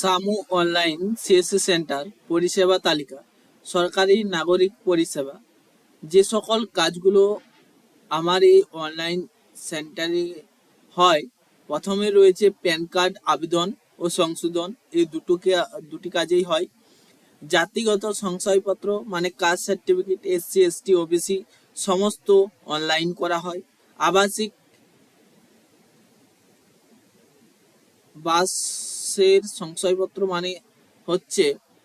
সামু online CSC centre পরিষেবা তালিকা, সরকারি নাগরিক পরিষেবা। যে সকল কাজগুলো আমার এই অনলাইন সেন্টারে হয়, প্রথমে রয়েছে প্যান কার্ড আবেদন ও সংশোধন। এই দুটোকে, দুটি কাজেই হয়। জাতিগত শংসাপত্র মানে caste certificate, SC, ST, OBC সমস্ত অনলাইন করা হয়। আবাসিক বাসের সংশয়পত্র মানে হচ্ছে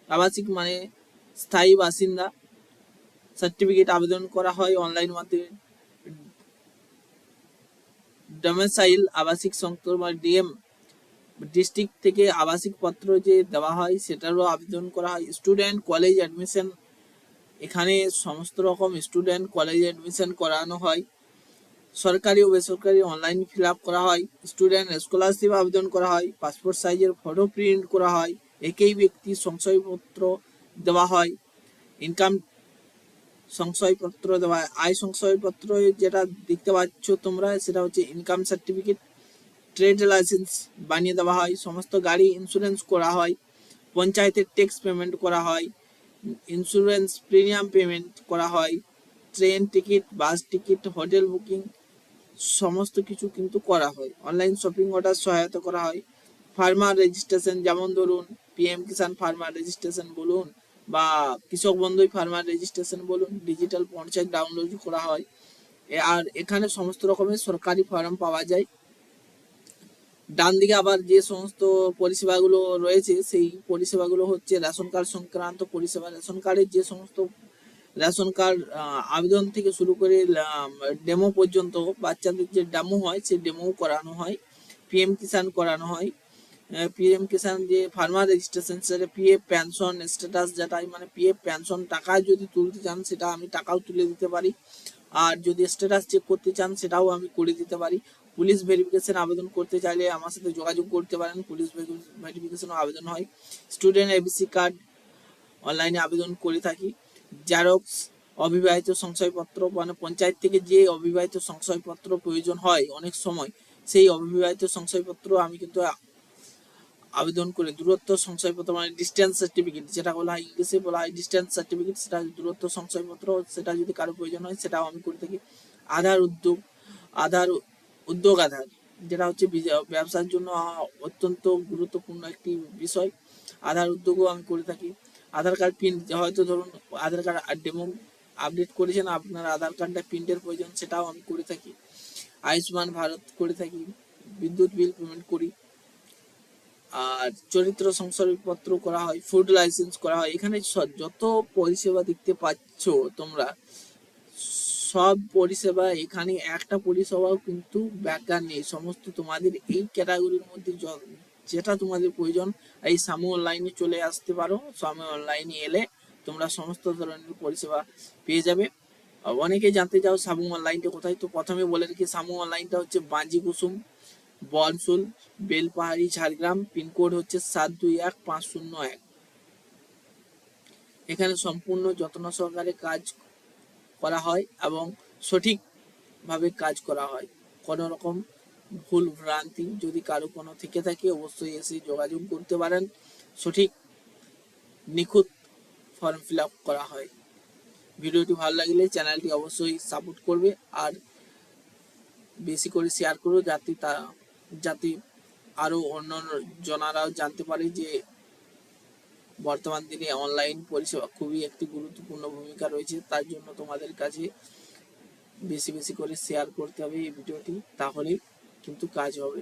আবাসিক মানে স্থায়ী বাসিন্দা। সার্টিফিকেট আবেদন করা হয় অনলাইন মাধ্যমে। ডোমেসাইল আবাসিক সংস্থা মানে ডিএম ডিস্ট্রিক্ট থেকে আবাসিক পত্র যে দেওয়া হয় সেটারও আবেদন করা হয়। স্টুডেন্ট কলেজ অ্যাডমিশন এখানে সমস্ত রকম স্টুডেন্ট কলেজ অ্যাডমিশন করানো হয়। সরকারি ও বেসরকারি অনলাইন ফিল করা হয় স্টুডেন্ট স্কলারশিপ আবেদন করা হয় পাসপোর্ট সাইজের ফটো প্রিন্ট করা হয়, একই ব্যক্তি সংশয়পত্র দেওয়া হয় ইনকাম সংশয়পত্র দেওয়া হয়। আয় সংশয়পত্র যেটা দেখতে পাচ্ছ তোমরা, সেটা হচ্ছে ইনকাম সার্টিফিকেট ট্রেড লাইসেন্স বানিয়ে দেওয়া হয়, সমস্ত গাড়ি ইন্স্যুরেন্স করা হয়, পঞ্চায়েতের ট্যাক্স পেমেন্ট করা হয় ইন্স্যুরেন্স প্রিমিয়াম পেমেন্ট করা হয় train ticket bus ticket hotel booking সমস্ত কিছু কিন্তু করা হয়। অনলাইন শপিং অর্ডার সহায়তা করা হয়। ফার্মার রেজিস্ট্রেশন যেমন ধরুন পিএম কিষান ফার্মার রেজিস্ট্রেশন বলুন বা কৃষক বন্ধুই ফার্মার রেজিস্ট্রেশন বলুন ডিজিটাল পঞ্চায়েত ডাউনলোড করা হয়। আর এখানে সমস্ত রকমের সরকারি ফর্ম পাওয়া যায়। ডান দিকে আবার যে সমস্ত পরিষেবাগুলো রয়েছে, সেই পরিষেবাগুলো হচ্ছে রেশন কার্ড সংক্রান্ত পরিষেবা। রেশন কার্ডের যে সমস্ত রেশন কার্ড আবেদন থেকে শুরু করে ডেমো পর্যন্ত বাচ্চাদের যে ডেমো হয়, সেই ডেমো করানো হয়। পিএম কিষান করানো হয়। পিএম কিষান যে ফার্মার রেজিস্ট্রেশন, সেটা পিএফ পেনশন স্ট্যাটাস যেটা মানে পিএফ পেনশন টাকা যদি তুলতে চান, সেটা আমি টাকাও তুলে দিতে পারি। আর যদি স্ট্যাটাস চেক করতে চান, সেটাও আমি করে দিতে পারি। পুলিশ ভেরিফিকেশন আবেদন করতে চাইলে আমার সাথে যোগাযোগ করতে পারেন। পুলিশ ভেরিফিকেশন আবেদন হয়। স্টুডেন্ট এবিসি কার্ড অনলাইনে আবেদন করে থাকি। জেরক্স অবিবাহিত সংশয়পত্র মানে পঞ্চায়েত থেকে যে অবিবাহিত সংশয়পত্র প্রয়োজন হয় অনেক সময়, সেই অবিবাহিত সংশয়পত্র আমি কিন্তু আবেদন করে, দূরত্ব সংশয়পত্র মানে ডিস্টেন্স সার্টিফিকেট যেটা বলা হয় ইংলিশে বলা হয় ডিস্টেন্স সার্টিফিকেট সেটা দূরত্ব সংশয়পত্র, সেটা যদি কারও প্রয়োজন হয়, সেটাও আমি করে থাকি। আধার উদ্যোগ আধার উদ্যোগ আধার, যেটা হচ্ছে ব্যবসার জন্য অত্যন্ত গুরুত্বপূর্ণ একটি বিষয়। আধার উদ্যোগও আমি করে থাকি। আধার কার্ড প্রিন্ট হয়তো ধরুন আধার কার্ড ডেমো আপডেট করেছেন, আপনার আধার কার্ডটা প্রিন্টের প্রয়োজন, সেটাও আমি করে থাকি। আয়ুষ্মান ভারত করে থাকি, বিদ্যুৎ বিল পেমেন্ট করি। আর চরিত্র সংশয়পত্র করা হয় ফুড লাইসেন্স করা হয়। এখানে যত পরিষেবা দেখতে পাচ্ছ তোমরা, সব পরিষেবা, এখানে একটা পরিষেবাও কিন্তু বেকার নেই। সমস্ত তোমাদের এই ক্যাটাগরির মধ্যে যেটা তোমাদের প্রয়োজন, এই সামু অনলাইনে চলে আসতে পারো। সামু অনলাইনে এলে তোমরা সমস্ত ধরনের পরিষেবা পেয়ে যাবে। অনেকে জানতে চাও সামু অনলাইনটা কোথায়? তো প্রথমে বলে রেখে, সামু অনলাইনটা হচ্ছে বাঞ্জি কুসুম, বনসুল, বেলপাহাড়ি, ঝাড়গ্রাম, পিনকোড হচ্ছে সাত দুই এক পাঁচ শূন্য এক। এখানে সম্পূর্ণ যত্ন সহকারে কাজ করা হয় এবং সঠিকভাবে কাজ করা হয়। কোনো রকম ভুল ভ্রান্তি যদি কারও কোনো থেকে থাকে, অবশ্যই এসে যোগাযোগ করতে পারেন। সঠিক, নিখুঁত ফর্ম ফিল আপ করা হয়। ভিডিওটি ভালো লাগলে চ্যানেলটি অবশ্যই সাপোর্ট করবে আর বেশি করে শেয়ার করো যাতে তা, যাতে আরও অন্য জনারাও জানতে পারে যে বর্তমান দিনে অনলাইন পরিষেবা খুবই একটি গুরুত্বপূর্ণ ভূমিকা রয়েছে। তার জন্য তোমাদের কাছে বেশি বেশি করে শেয়ার করতে হবে এই ভিডিওটি। তাহলেই কিন্তু কাজ হবে।